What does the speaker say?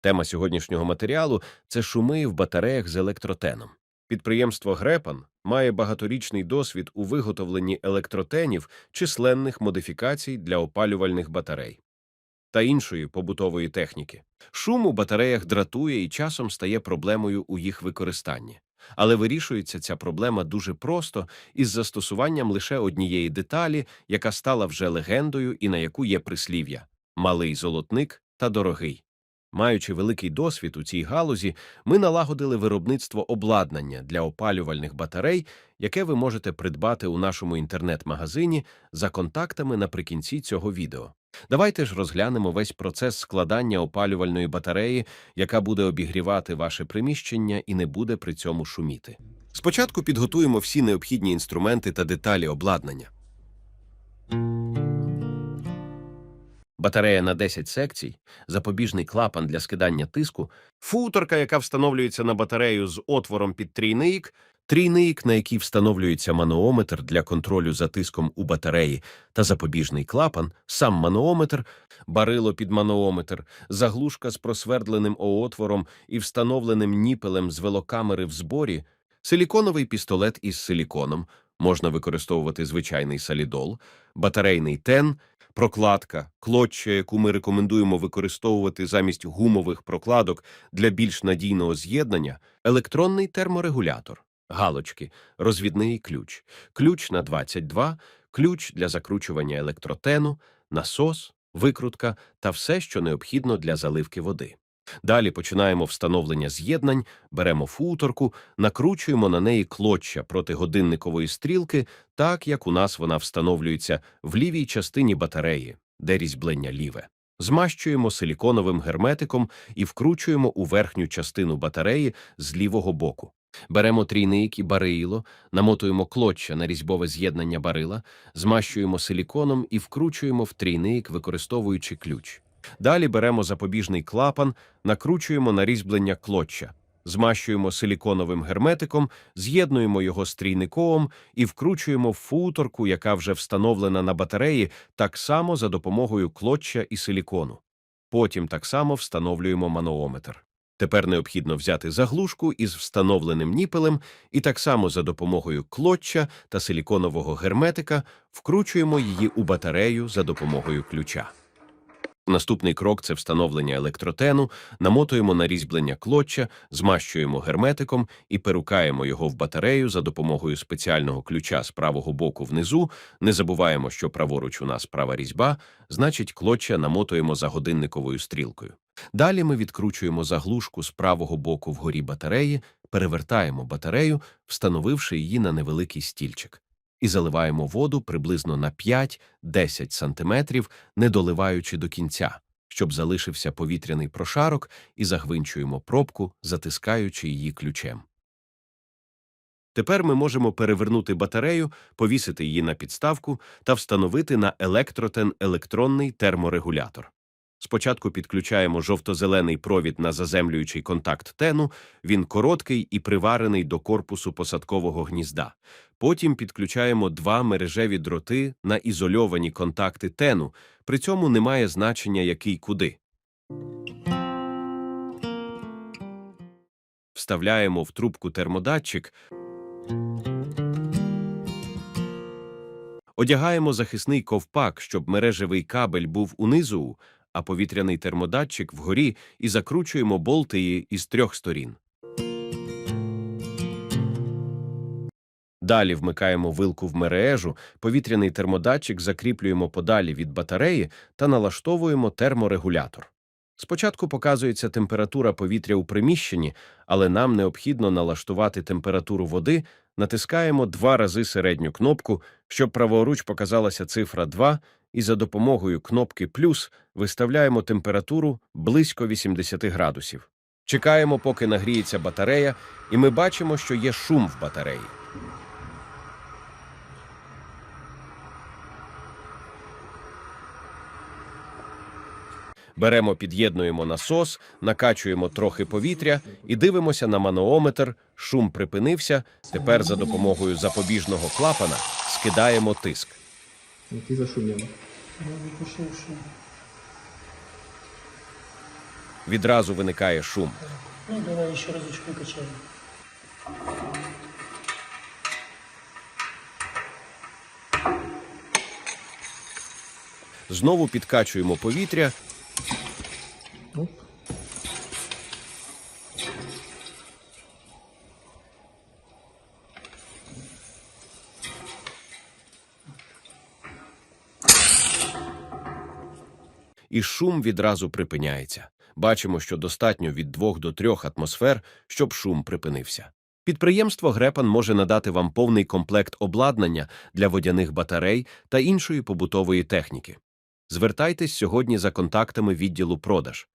Тема сьогоднішнього матеріалу це шуми в батареях з електротеном. Підприємство Грепан має багаторічний досвід у виготовленні електротенів численних модифікацій для опалювальних батарей та іншої побутової техніки. Шум у батареях дратує і часом стає проблемою у їх використанні. Але вирішується ця проблема дуже просто із застосуванням лише однієї деталі, яка стала вже легендою і на яку є прислів'я малий золотник та дорогий. Маючи великий досвід у цій галузі, ми налагодили виробництво обладнання для опалювальних батарей, яке ви можете придбати у нашому інтернет-магазині за контактами наприкінці цього відео. Давайте ж розглянемо весь процес складання опалювальної батареї, яка буде обігрівати ваше приміщення і не буде при цьому шуміти. Спочатку підготуємо всі необхідні інструменти та деталі обладнання. Батарея на 10 секцій, запобіжний клапан для скидання тиску, футорка, яка встановлюється на батарею з отвором під трійник, трійник, на який встановлюється манометр для контролю за тиском у батареї, та запобіжний клапан, сам манометр, барило під манометр, заглушка з просвердленим отвором і встановленим ніпелем з велокамери в зборі, силіконовий пістолет із силіконом, можна використовувати звичайний салідол, батарейний тен, прокладка, клотча, яку ми рекомендуємо використовувати замість гумових прокладок для більш надійного з'єднання, електронний терморегулятор, галочки, розвідний ключ, ключ на 22, ключ для закручування електротену, насос, викрутка та все, що необхідно для заливки води. Далі починаємо встановлення з'єднань, беремо футорку, накручуємо на неї клотча проти годинникової стрілки, так як у нас вона встановлюється в лівій частині батареї, де різьблення ліве. Змащуємо силіконовим герметиком і вкручуємо у верхню частину батареї з лівого боку. Беремо трійник і барило, намотуємо клотча на різьбове з'єднання барила, змащуємо силіконом і вкручуємо в трійник, використовуючи ключ. Далі беремо запобіжний клапан, накручуємо на різьблення клотча, змащуємо силіконовим герметиком, з'єднуємо його з трійниковим і вкручуємо футорку, яка вже встановлена на батареї, так само за допомогою клотча і силікону. Потім так само встановлюємо манометр. Тепер необхідно взяти заглушку із встановленим ніпелем і так само за допомогою клотча та силіконового герметика вкручуємо її у батарею за допомогою ключа. Наступний крок це встановлення електротену, намотуємо на різьблення клотча, змащуємо герметиком і перукаємо його в батарею за допомогою спеціального ключа з правого боку внизу. Не забуваємо, що праворуч у нас права різьба, значить клотча намотуємо за годинниковою стрілкою. Далі ми відкручуємо заглушку з правого боку вгорі батареї, перевертаємо батарею, встановивши її на невеликий стільчик і заливаємо воду приблизно на 5-10 сантиметрів, не доливаючи до кінця, щоб залишився повітряний прошарок, і загвинчуємо пробку, затискаючи її ключем. Тепер ми можемо перевернути батарею, повісити її на підставку та встановити на електротен електронний терморегулятор. Спочатку підключаємо жовто-зелений провід на заземлюючий контакт тену, він короткий і приварений до корпусу посадкового гнізда. Потім підключаємо два мережеві дроти на ізольовані контакти тену, при цьому немає значення який куди. Вставляємо в трубку термодатчик. Одягаємо захисний ковпак, щоб мережевий кабель був унизу, а повітряний термодатчик вгорі і закручуємо болти її із трьох сторін. Далі вмикаємо вилку в мережу, повітряний термодатчик закріплюємо подалі від батареї та налаштовуємо терморегулятор. Спочатку показується температура повітря у приміщенні, але нам необхідно налаштувати температуру води, натискаємо два рази середню кнопку, щоб праворуч показалася цифра 2, і за допомогою кнопки плюс виставляємо температуру близько 80 градусів. Чекаємо, поки нагріється батарея, і ми бачимо, що є шум в батареї. Беремо, під'єднуємо насос, накачуємо трохи повітря і дивимося на манометр. Шум припинився. Тепер за допомогою запобіжного клапана скидаємо тиск. Який зашумів. Я не пішов, що Відразу виникає шум. Ну, давай еще разочек выкачаем. Знову підкачуємо повітря. Оп. І шум відразу припиняється. Бачимо, що достатньо від 2 до 3 атмосфер, щоб шум припинився. Підприємство Грепан може надати вам повний комплект обладнання для водяних батарей та іншої побутової техніки. Звертайтесь сьогодні за контактами відділу продаж